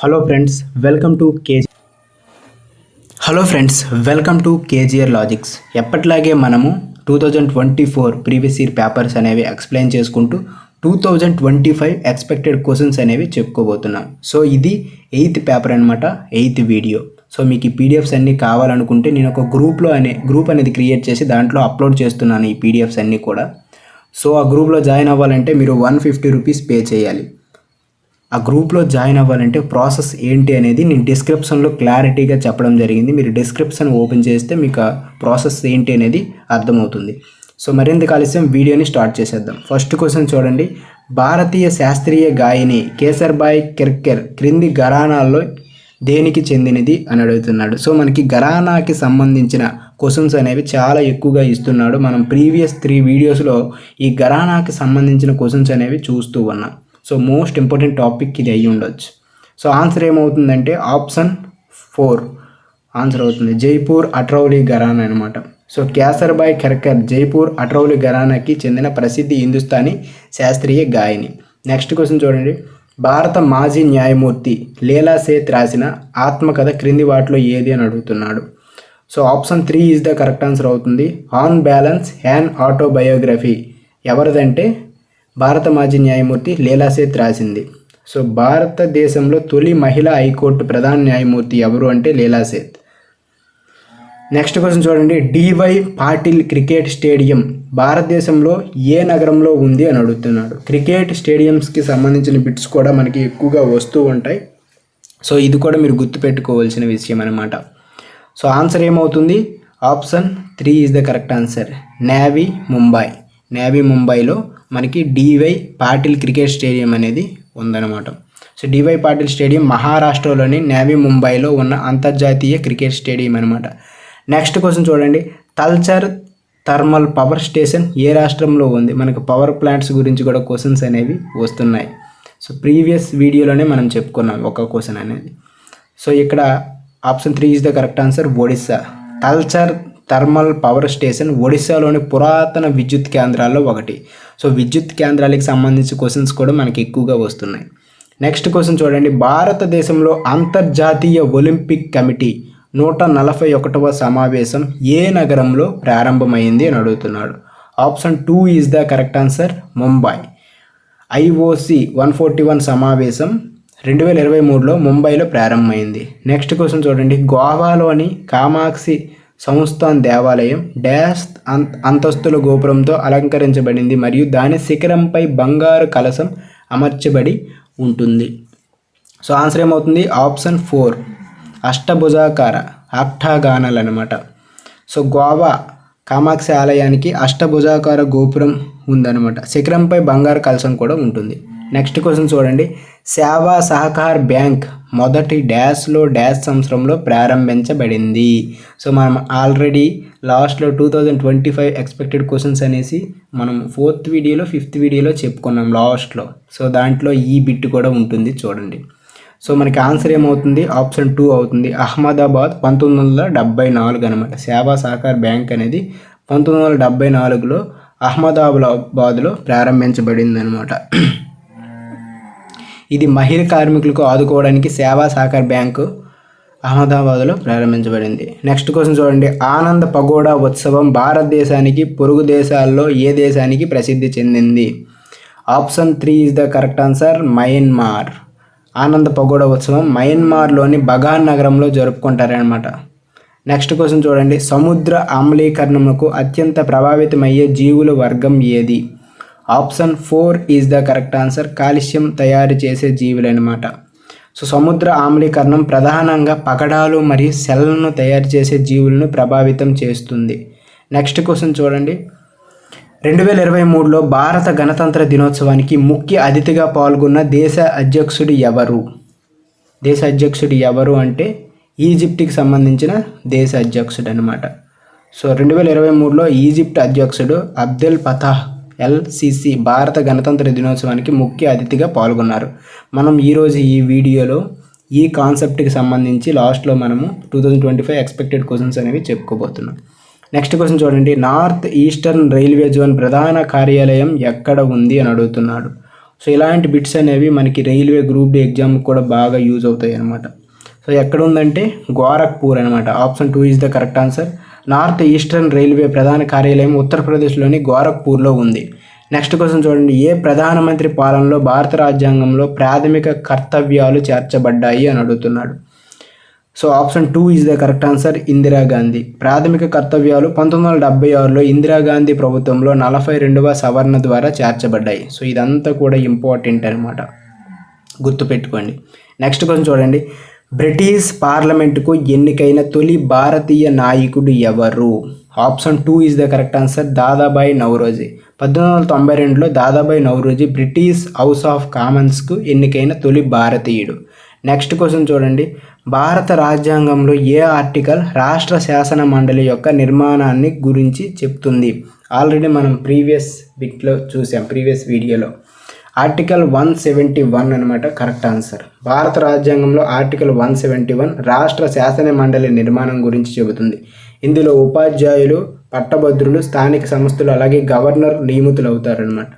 Hello friends welcome to KG hello friends welcome to KGR logics ఎప్పటిలాగే మనము two thousand twenty four previous year papers అనేవి explain చేసుకుంటూ two thousand twenty five expected questions అనేవి చెప్పుకోబోతున్నాం. So ఇది eighth paper అనమాట eighth video so మీకు ఈ పీడిఎఫ్స్ అన్నీ కావాలనుకుంటే నేను ఒక గ్రూప్లో అనే గ్రూప్ అనేది క్రియేట్ చేసి దాంట్లో అప్లోడ్ చేస్తున్నాను ఈ పీడిఎఫ్స్ అన్నీ కూడా. సో ఆ గ్రూప్లో జాయిన్ అవ్వాలంటే మీరు వన్ ఫిఫ్టీ రూపీస్ పే చేయాలి. ఆ గ్రూప్లో జాయిన్ అవ్వాలంటే ప్రాసెస్ ఏంటి అనేది నేను డిస్క్రిప్షన్లో క్లారిటీగా చెప్పడం జరిగింది. మీరు డిస్క్రిప్షన్ ఓపెన్ చేస్తే మీకు ఆ ప్రాసెస్ ఏంటి అనేది అర్థమవుతుంది. సో మరింత ఆలస్యం వీడియోని స్టార్ట్ చేసేద్దాం. ఫస్ట్ క్వశ్చన్ చూడండి. భారతీయ శాస్త్రీయ గాయని కేసర్బాయ్ కిర్కెర్ క్రింది ఘరానాల్లో దేనికి చెందినది అని అడుగుతున్నాడు. సో మనకి ఘరానాకి సంబంధించిన క్వశ్చన్స్ అనేవి చాలా ఎక్కువగా ఇస్తున్నాడు. మనం ప్రీవియస్ త్రీ వీడియోస్లో ఈ ఘరానాకి సంబంధించిన క్వశ్చన్స్ అనేవి చూస్తూ ఉన్నాం. సో మోస్ట్ ఇంపార్టెంట్ టాపిక్ ఇది అయ్యి ఉండొచ్చు. సో ఆన్సర్ ఏమవుతుందంటే ఆప్షన్ ఫోర్. ఆన్సర్ అవుతుంది. జైపూర్ అట్రౌలి ఘరానా అనమాట సో క్యాసర్బాయ్ ఖర్కర్ జైపూర్ అట్రౌలి ఘరానాకి చెందిన ప్రసిద్ధి హిందుస్థానీ శాస్త్రీయ గాయని. నెక్స్ట్ క్వశ్చన్ చూడండి. భారత మాజీ న్యాయమూర్తి లీలా సేత్ రాసిన ఆత్మకథ క్రింది వాటిలో ఏది అని అడుగుతున్నాడు. So option three is the correct answer అవుతుంది. On balance an autobiography. ఎవరిదంటే భారత మాజీ న్యాయమూర్తి లీలాసేత్ రాసింది. సో భారతదేశంలో తొలి మహిళా హైకోర్టు ప్రధాన న్యాయమూర్తి ఎవరు అంటే లీలాసేత్ నెక్స్ట్ క్వశ్చన్ చూడండి. D Y Patil cricket stadium భారతదేశంలో ఏ నగరంలో ఉంది అని అడుగుతున్నాడు క్రికెట్ స్టేడియంస్కి సంబంధించిన బిట్స్ కూడా మనకి ఎక్కువగా వస్తూ ఉంటాయి. సో ఇది కూడా మీరు గుర్తుపెట్టుకోవాల్సిన విషయం అనమాట సో ఆన్సర్ ఏమవుతుంది? Option three is the correct answer. Navi Mumbai. Navi ముంబైలో మనకి డివై పాటిల్ క్రికెట్ స్టేడియం అనేది ఉందన్నమాట. సో డివై పాటిల్ స్టేడియం మహారాష్ట్రలోని నేవీ ముంబైలో ఉన్న అంతర్జాతీయ క్రికెట్ స్టేడియం అనమాట నెక్స్ట్ క్వశ్చన్ చూడండి. తల్చర్ థర్మల్ పవర్ స్టేషన్ ఏ రాష్ట్రంలో ఉంది? మనకు పవర్ ప్లాంట్స్ గురించి కూడా క్వశ్చన్స్ అనేవి వస్తున్నాయి. సో ప్రీవియస్ వీడియోలోనే మనం చెప్పుకున్నాం ఒక క్వశ్చన్ అనేది. సో ఇక్కడ option three is the correct answer. Odisha. Talcher thermal power station ఒడిశాలోని పురాతన విద్యుత్ కేంద్రాల్లో ఒకటి. సో విద్యుత్ కేంద్రాలకు సంబంధించి క్వశ్చన్స్ కూడా మనకి ఎక్కువగా వస్తున్నాయి. నెక్స్ట్ క్వశ్చన్ చూడండి. భారతదేశంలో అంతర్జాతీయ ఒలింపిక్ కమిటీ నూట నలభై ఒకటవ సమావేశం ఏ నగరంలో ప్రారంభమైంది అని అడుగుతున్నాడు. Option two is the correct answer Mumbai. IOC one forty one సమావేశం రెండు వేల ఇరవై మూడులో ముంబైలో ప్రారంభమైంది. నెక్స్ట్ క్వశ్చన్ చూడండి. గోవాలోని కామాక్షి సంస్థాన్ దేవాలయం డాష్ అంత అంతస్తుల గోపురంతో అలంకరించబడింది మరియు దాని శిఖరంపై బంగారు కలశం అమర్చబడి ఉంటుంది. సో ఆన్సర్ ఏమవుతుంది? Option four. అష్టభుజాకార అష్టాగానాలు అనమాట సో గోవా కామాక్షి ఆలయానికి అష్టభుజాకార గోపురం ఉందన్నమాట. శిఖరంపై బంగారు కలశం కూడా ఉంటుంది. నెక్స్ట్ క్వశ్చన్ చూడండి. సేవా సహకార్ బ్యాంక్ మొదటి డ్యాష్లో డ్యాష్ సంవత్సరంలో ప్రారంభించబడింది. సో మనం ఆల్రెడీ లాస్ట్లో two thousand twenty five expected questions అనేసి మనం ఫోర్త్ వీడియోలో ఫిఫ్త్ వీడియోలో చెప్పుకున్నాం లాస్ట్లో సో దాంట్లో ఈ బిట్ కూడా ఉంటుంది చూడండి. సో మనకి ఆన్సర్ ఏమవుతుంది? ఆప్షన్ టూ అవుతుంది. అహ్మదాబాద్ పంతొమ్మిది వందల డెబ్బై నాలుగు అనమాట సేవా సహకార్ బ్యాంక్ అనేది పంతొమ్మిది వందల డెబ్బై నాలుగులో అహ్మదాబాద్లో ప్రారంభించబడింది అనమాట ఇది మహిళ కార్మికులకు ఆదుకోవడానికి సేవా సహకార్ బ్యాంకు అహ్మదాబాద్లో ప్రారంభించబడింది. నెక్స్ట్ క్వశ్చన్ చూడండి. ఆనంద పగోడా ఉత్సవం భారతదేశానికి పొరుగు దేశాల్లో ఏ దేశానికి ప్రసిద్ధి చెందింది? Option three is the correct answer Myanmar. Ananda pagoda ఉత్సవం మయన్మార్లోని బగాన్ నగరంలో జరుపుకుంటారనమాట నెక్స్ట్ క్వశ్చన్ చూడండి. సముద్ర ఆమ్లీకరణముకు అత్యంత ప్రభావితమయ్యే జీవుల వర్గం ఏది? Option four is the correct answer. కాలుష్యం తయారు చేసే జీవులనమాట సో సముద్ర ఆమ్లీకరణం ప్రధానంగా పగడాలు మరియు సెల్లను తయారు చేసే జీవులను ప్రభావితం చేస్తుంది. నెక్స్ట్ క్వశ్చన్ చూడండి. రెండు వేల ఇరవై మూడులో భారత గణతంత్ర దినోత్సవానికి ముఖ్య అతిథిగా పాల్గొన్న దేశ అధ్యక్షుడు ఎవరు? దేశ అధ్యక్షుడు ఎవరు అంటే ఈజిప్ట్కి సంబంధించిన దేశ అధ్యక్షుడు అనమాట సో రెండు వేల ఇరవై మూడులో ఈజిప్ట్ అధ్యక్షుడు అబ్దెల్ పతాహ్ ఎల్సిసి భారత గణతంత్ర దినోత్సవానికి ముఖ్య అతిథిగా పాల్గొన్నారు. మనం ఈరోజు ఈ వీడియోలో ఈ కాన్సెప్ట్కి సంబంధించి లాస్ట్లో మనము two thousand twenty five expected questions అనేవి చెప్పుకోబోతున్నాం. నెక్స్ట్ క్వశ్చన్ చూడండి నార్త్ ఈస్టర్న్ రైల్వే జోన్ ప్రధాన కార్యాలయం ఎక్కడ ఉంది అని అడుగుతున్నాడు. సో ఇలాంటి బిట్స్ అనేవి మనకి రైల్వే గ్రూప్ డి ఎగ్జామ్ కూడా బాగా యూజ్ అవుతాయి అనమాట సో ఎక్కడ ఉందంటే గోరఖ్పూర్ అనమాట option two is the correct answer. North eastern railway ప్రధాన కార్యాలయం ఉత్తరప్రదేశ్లోని గోరఖ్పూర్లో ఉంది. నెక్స్ట్ క్వశ్చన్ చూడండి. ఏ ప్రధానమంత్రి పాలనలో భారత రాజ్యాంగంలో ప్రాథమిక కర్తవ్యాలు చేర్చబడ్డాయి అని అడుగుతున్నాడు. So option two is the correct answer. Indira Gandhi ప్రాథమిక కర్తవ్యాలు పంతొమ్మిది వందల డెబ్బై ఆరులో ఇందిరాగాంధీ ప్రభుత్వంలో నలభై రెండవ సవరణ ద్వారా చేర్చబడ్డాయి. సో ఇదంతా కూడా ఇంపార్టెంట్ అనమాట గుర్తుపెట్టుకోండి. నెక్స్ట్ క్వశ్చన్ చూడండి. బ్రిటిష్ పార్లమెంటుకు ఎన్నికైన తొలి భారతీయ నాయకుడు ఎవరు? Option two is the correct answer Dadabhai Naoroji పద్దెనిమిది వందల తొంభై రెండులో Dadabhai Naoroji British House of కామన్స్కు ఎన్నికైన తొలి భారతీయుడు. నెక్స్ట్ క్వశ్చన్ చూడండి. భారత రాజ్యాంగంలో ఏ ఆర్టికల్ రాష్ట్ర శాసన మండలి యొక్క నిర్మాణాన్ని గురించి చెప్తుంది? ఆల్రెడీ మనం ప్రీవియస్ బిట్లో చూసాం ప్రీవియస్ వీడియోలో. ఆర్టికల్ వన్ సెవెంటీ వన్ అనమాట కరెక్ట్ ఆన్సర్. భారత రాజ్యాంగంలో ఆర్టికల్ వన్ సెవెంటీ వన్ రాష్ట్ర శాసన మండలి నిర్మాణం గురించి చెబుతుంది. ఇందులో ఉపాధ్యాయులు పట్టభద్రులు స్థానిక సంస్థలు అలాగే గవర్నర్ నియమితులు అవుతారనమాట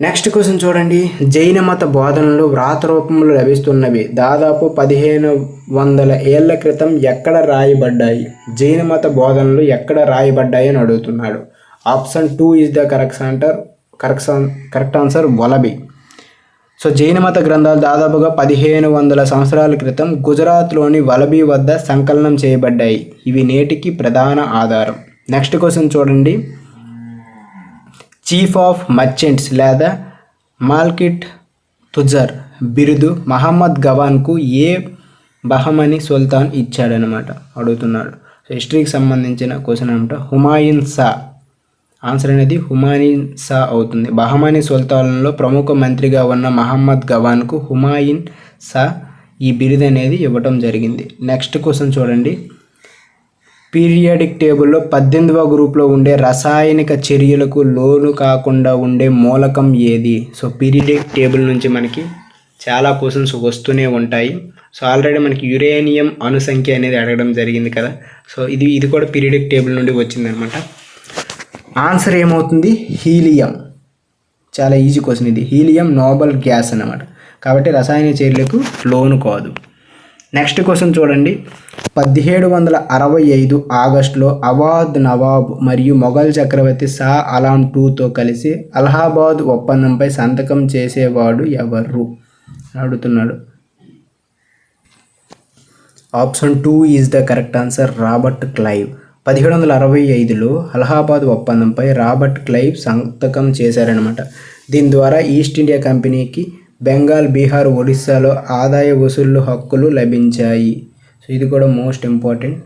నెక్స్ట్ క్వశ్చన్ చూడండి. జైన మత బోధనలు వ్రాత రూపంలో లభిస్తున్నవి. దాదాపు పదిహేను వందల ఏళ్ళ క్రితం ఎక్కడ రాయబడ్డాయి? జైన మత బోధనలు ఎక్కడ రాయబడ్డాయి అని అడుగుతున్నాడు. Option two is the correct answer. Correct correct answer Valabhi so జైన మత గ్రంథాలు దాదాపుగా పదిహేను వందల సంవత్సరాల క్రితం గుజరాత్లోని వలబి వద్ద సంకలనం చేయబడ్డాయి. ఇవి నేటికి ప్రధాన ఆధారం. నెక్స్ట్ క్వశ్చన్ చూడండి. చీఫ్ ఆఫ్ మర్చెంట్స్ లేదా మాల్కిట్ తుజర్ బిరుదు మహమ్మద్ గవాన్కు ఏ బహమని సుల్తాన్ ఇచ్చాడనమాట అడుగుతున్నాడు. సో హిస్టరీకి సంబంధించిన క్వశ్చన్ అనమాట హుమాయూన్ సా ఆన్సర్ అనేది హుమాయిన్ సా అవుతుంది. బహమానీ సుల్తాన్లో ప్రముఖ మంత్రిగా ఉన్న మహమ్మద్ గవాన్కు హుమాయిన్ సా ఈ బిరుదు అనేది ఇవ్వటం జరిగింది. నెక్స్ట్ క్వశ్చన్ చూడండి. పీరియాడిక్ టేబుల్లో పద్దెనిమిదవ గ్రూప్లో ఉండే రసాయనిక చర్యలకు లోను కాకుండా ఉండే మూలకం ఏది? సో పీరియాడిక్ టేబుల్ నుంచి మనకి చాలా క్వశ్చన్స్ వస్తూనే ఉంటాయి. సో ఆల్రెడీ మనకి యురేనియం అణుసంఖ్య అనేది అడగడం జరిగింది కదా. సో ఇది ఇది కూడా పీరియడిక్ టేబుల్ నుండి వచ్చిందనమాట. ఆన్సర్ ఏమవుతుంది? హీలియం. చాలా ఈజీ క్వశ్చన్ ఇది. హీలియం నోబల్ గ్యాస్ అన్నమాట. కాబట్టి రసాయన చర్యలకు లోను కాదు. నెక్స్ట్ క్వశ్చన్ చూడండి. పదిహేడు వందల అరవై ఐదు ఆగస్టులో అవాద్ నవాబ్ మరియు మొఘల్ చక్రవర్తి షా అలాం టూతో కలిసి అలహాబాద్ ఒప్పందంపై సంతకం చేసేవాడు ఎవరు? అడుగుతున్నాడు. Option two is the correct answer. Robert Clive. పదిహేడు వందల అరవై ఐదులో అలహాబాద్ ఒప్పందంపై రాబర్ట్ క్లైవ్ సంతకం చేశారనమాట దీని ద్వారా ఈస్ట్ ఇండియా కంపెనీకి బెంగాల్ బీహార్ ఒడిస్సాలో ఆదాయ వసూళ్ళు హక్కులు లభించాయి. సో ఇది కూడా మోస్ట్ ఇంపార్టెంట్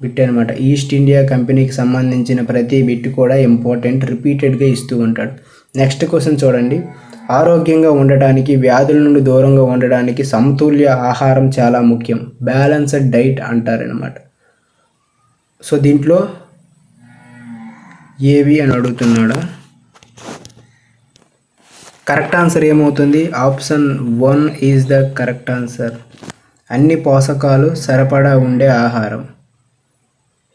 బిట్ అనమాట ఈస్ట్ ఇండియా కంపెనీకి సంబంధించిన ప్రతి బిట్ కూడా ఇంపార్టెంట్ రిపీటెడ్గా ఇస్తూ ఉంటాడు. నెక్స్ట్ క్వశ్చన్ చూడండి. ఆరోగ్యంగా ఉండటానికి వ్యాధుల నుండి దూరంగా ఉండడానికి సమతుల్య ఆహారం చాలా ముఖ్యం. బ్యాలెన్స్డ్ డైట్ అంటారనమాట సో దీంట్లో ఏవి అని అడుగుతున్నాడా? కరెక్ట్ ఆన్సర్ ఏమవుతుంది? Option one is the correct answer. అన్ని పోషకాలు సరిపడా ఉండే ఆహారం.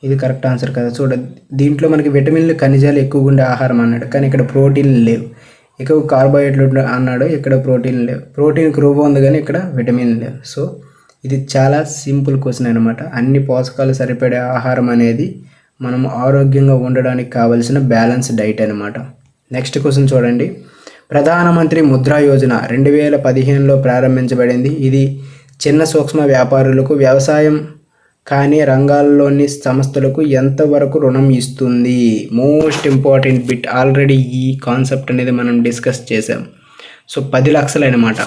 ఇది కరెక్ట్ ఆన్సర్ కదా. చూడ దీంట్లో మనకి విటమిన్లు ఖనిజాలు ఎక్కువగా ఉండే ఆహారం అన్నాడు. కానీ ఇక్కడ ప్రోటీన్లు లేవు. ఎక్కువ కార్బోహైడ్రేట్ అన్నాడు ఇక్కడ ప్రోటీన్ లేవు. ప్రోటీన్ రూపం ఉంది కానీ ఇక్కడ విటమిన్ లేవు. సో ఇది చాలా సింపుల్ క్వశ్చన్ అనమాట అన్ని పోషకాలు సరిపడే ఆహారం అనేది మనం ఆరోగ్యంగా ఉండడానికి కావలసిన బ్యాలెన్స్ డైట్ అనమాట నెక్స్ట్ క్వశ్చన్ చూడండి. ప్రధానమంత్రి ముద్రా యోజన రెండు వేల పదిహేనులో ప్రారంభించబడింది. ఇది చిన్న సూక్ష్మ వ్యాపారులకు వ్యవసాయం కానీ రంగాల్లోని సంస్థలకు ఎంతవరకు రుణం ఇస్తుంది? Most important bit. ఆల్రెడీ ఈ కాన్సెప్ట్ అనేది మనం డిస్కస్ చేసాం. సో పది లక్షలు అనమాట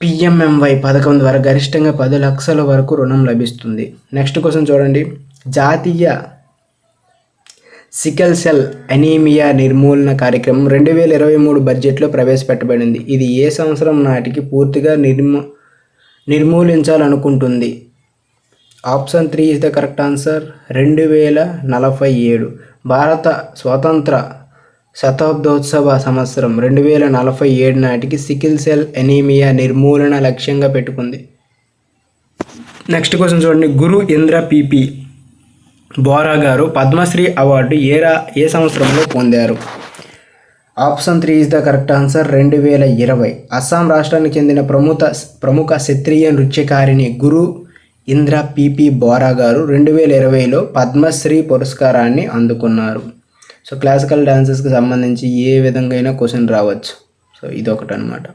పిఎంఎంవై పథకం ద్వారా గరిష్టంగా పది లక్షల వరకు రుణం లభిస్తుంది. నెక్స్ట్ క్వశ్చన్ చూడండి. జాతీయ సికల్ సెల్ అనీమియా నిర్మూలన కార్యక్రమం రెండు వేల ఇరవై మూడు బడ్జెట్లో ప్రవేశపెట్టబడింది. ఇది ఏ సంవత్సరం నాటికి పూర్తిగా నిర్మూ నిర్మూలించాలనుకుంటుంది? Option three is the correct answer రెండు వేల నలభై ఏడు. భారత స్వాతంత్ర శతాబ్దోత్సవ సంవత్సరం రెండు వేల నలభై ఏడు నాటికి సికిల్ సెల్ ఎనీమియా నిర్మూలన లక్ష్యంగా పెట్టుకుంది. నెక్స్ట్ క్వశ్చన్ చూడండి. గురు ఇంద్ర పిపి బోరా గారు పద్మశ్రీ అవార్డు ఏ రా ఏ సంవత్సరంలో పొందారు? Option three is the correct answer. రెండు వేల ఇరవై అస్సాం రాష్ట్రానికి చెందిన ప్రముఖ ప్రముఖ క్షత్రియ నృత్యకారిణి గురు ఇంద్ర పిపి బోరా గారు రెండు వేల ఇరవైలో పద్మశ్రీ పురస్కారాన్ని అందుకున్నారు. సో క్లాసికల్ డాన్సెస్కి సంబంధించి ఏ విధంగా అయినా క్వశ్చన్ రావచ్చు? సో ఇదొకటి అనమాట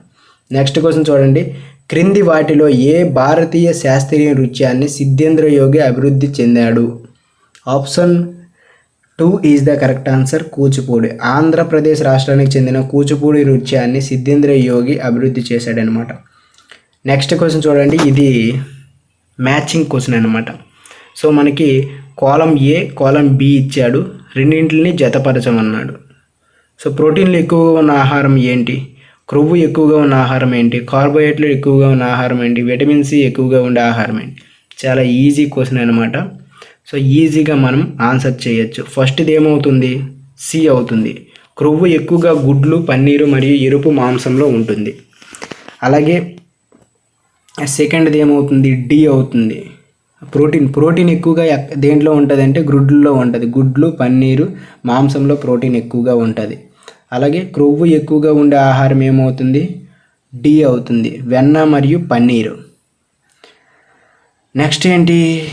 నెక్స్ట్ క్వశ్చన్ చూడండి. క్రింది వాటిలో ఏ భారతీయ శాస్త్రీయ నృత్యాన్ని సిద్ధేంద్ర యోగి అభివృద్ధి చెందాడు? Option two is the correct answer Kuchipudi. Andhra Pradesh రాష్ట్రానికి చెందిన కూచిపూడి నృత్యాన్ని సిద్ధేంద్ర యోగి అభివృద్ధి చేశాడనమాట నెక్స్ట్ క్వశ్చన్ చూడండి. ఇది మ్యాచింగ్ క్వశ్చన్ అనమాట సో మనకి కాలం ఏ కాలం బి ఇచ్చాడు. రెండింటిని జతపరచమన్నాడు. సో ప్రోటీన్లు ఎక్కువగా ఉన్న ఆహారం ఏంటి? క్రొవ్వు ఎక్కువగా ఉన్న ఆహారం ఏంటి? కార్బోహైడ్రేట్లు ఎక్కువగా ఉన్న ఆహారం ఏంటి? విటమిన్ సి ఎక్కువగా ఉండే ఆహారం ఏంటి? చాలా ఈజీ క్వశ్చన్ అనమాట సో ఈజీగా మనం ఆన్సర్ చేయొచ్చు. ఫస్ట్ది ఏమవుతుంది? సి అవుతుంది. క్రొవ్వు ఎక్కువగా గుడ్లు పన్నీరు మరియు ఎరుపు మాంసంలో ఉంటుంది. అలాగే సెకండ్ది ఏమవుతుంది? డి అవుతుంది. ప్రోటీన్ ప్రోటీన్ ఎక్కువగా ఎక్- దేంట్లో ఉంటుంది అంటే గుడ్లలో ఉంటుంది. గుడ్లు పన్నీరు మాంసంలో ప్రోటీన్ ఎక్కువగా ఉంటుంది. అలాగే క్రొవ్వు ఎక్కువగా ఉండే ఆహారం ఏమవుతుంది? డి అవుతుంది. వెన్న మరియు పన్నీరు. నెక్స్ట్ ఏంటి?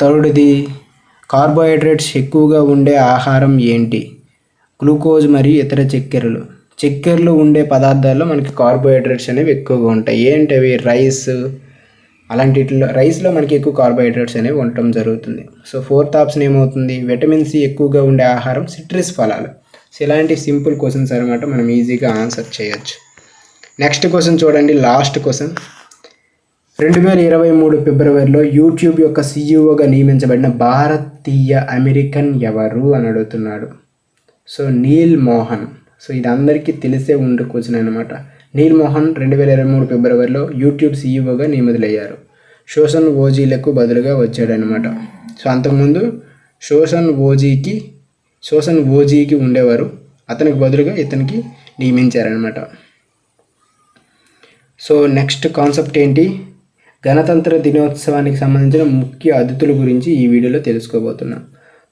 థర్డ్ది కార్బోహైడ్రేట్స్ ఎక్కువగా ఉండే ఆహారం ఏంటి? గ్లూకోజ్ మరియు ఇతర చక్కెరలు. చక్కెరలు ఉండే పదార్థాల్లో మనకి కార్బోహైడ్రేట్స్ అనేవి ఎక్కువగా ఉంటాయి. ఏంటి అవి? రైస్ అలాంటిలో రైస్లో మనకి ఎక్కువ కార్బోహైడ్రేట్స్ అనేవి ఉండటం జరుగుతుంది. సో ఫోర్త్ ఆప్షన్ ఏమవుతుంది? విటమిన్ సి ఎక్కువగా ఉండే ఆహారం సిట్రస్ ఫలాలు. సో ఇలాంటి సింపుల్ క్వశ్చన్స్ అనమాట మనం ఈజీగా ఆన్సర్ చేయొచ్చు. నెక్స్ట్ క్వశ్చన్ చూడండి లాస్ట్ క్వశ్చన్ రెండు వేల ఇరవై మూడు ఫిబ్రవరిలో యూట్యూబ్ యొక్క సీఈఓగా నియమించబడిన భారతీయ అమెరికన్ ఎవరు అని అడుగుతున్నాడు. సో నీల్ మోహన్. సో ఇది అందరికీ తెలిసే ఉండే క్వశ్చన్ అనమాట నీల్ మోహన్ రెండు వేల ఇరవై మూడు ఫిబ్రవరిలో యూట్యూబ్ సీఈఓగా నియమితులయ్యారు. శోషన్ ఓజీలకు బదులుగా వచ్చాడనమాట సో అంతకుముందు శోషన్ ఓజీకి శోషన్ ఓజీకి ఉండేవారు. అతనికి బదులుగా ఇతనికి నియమించారనమాట సో నెక్స్ట్ కాన్సెప్ట్ ఏంటి? గణతంత్ర దినోత్సవానికి సంబంధించిన ముఖ్య అతిథుల గురించి ఈ వీడియోలో తెలుసుకోబోతున్నాం.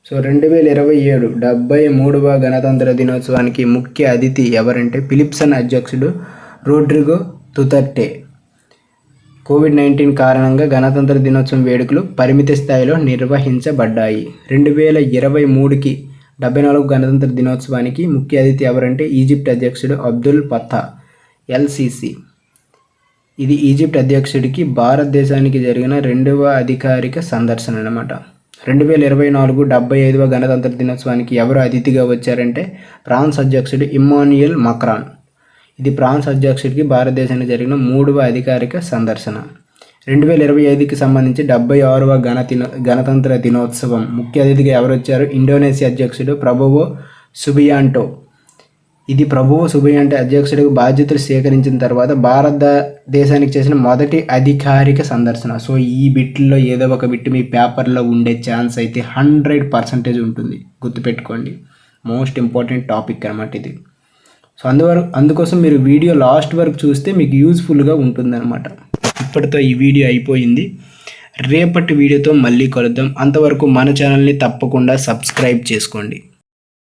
సో రెండు వేల ఇరవై ఏడు డెబ్బై మూడవ గణతంత్ర దినోత్సవానికి ముఖ్య అతిథి ఎవరంటే ఫిలిప్సన్ అధ్యక్షుడు రోడ్రిగో తుతర్టే కోవిడ్ నైన్టీన్ కారణంగా గణతంత్ర దినోత్సవం వేడుకలు పరిమిత స్థాయిలో నిర్వహించబడ్డాయి. రెండు వేల ఇరవై మూడుకి డెబ్బై నాలుగు గణతంత్ర దినోత్సవానికి ముఖ్య అతిథి ఎవరంటే ఈజిప్ట్ అధ్యక్షుడు అబ్దుల్ పత్తా ఎల్సిసి ఇది ఈజిప్ట్ అధ్యక్షుడికి భారతదేశానికి జరిగిన రెండవ అధికారిక సందర్శన అనమాట రెండు వేల ఇరవై నాలుగు డెబ్బై ఐదవ గణతంత్ర దినోత్సవానికి ఎవరు అతిథిగా వచ్చారంటే ఫ్రాన్స్ అధ్యక్షుడు ఇమ్మాన్యుయల్ మక్రాన్. ఇది ఫ్రాన్స్ అధ్యక్షుడికి భారతదేశానికి జరిగిన మూడవ అధికారిక సందర్శన. రెండు వేల ఇరవై ఐదుకి సంబంధించి డెబ్బై ఆరవ గణ దినో గణతంత్ర దినోత్సవం. ముఖ్య అతిథిగా ఎవరొచ్చారు? ఇండోనేషియా అధ్యక్షుడు ప్రభువో సుబియాంటో. ఇది ప్రభువు సుబియాంటో అధ్యక్షుడికి బాధ్యతలు స్వీకరించిన తర్వాత భారతదేశానికి చేసిన మొదటి అధికారిక సందర్శన. సో ఈ బిట్లో ఏదో ఒక బిట్ మీ పేపర్లో ఉండే ఛాన్స్ అయితే హండ్రెడ్ పర్సంటేజ్ ఉంటుంది. గుర్తుపెట్టుకోండి. మోస్ట్ ఇంపార్టెంట్ టాపిక్ అనమాట ఇది. సో అందువరకు అందుకోసం మీరు వీడియో లాస్ట్ వరకు చూస్తే మీకు యూజ్ఫుల్గా ఉంటుందన్నమాట. ఇప్పటితో ఈ వీడియో అయిపోయింది. రేపటి వీడియోతో మళ్ళీ కలుద్దాం. అంతవరకు మన ఛానల్ని తప్పకుండా సబ్స్క్రైబ్ చేసుకోండి.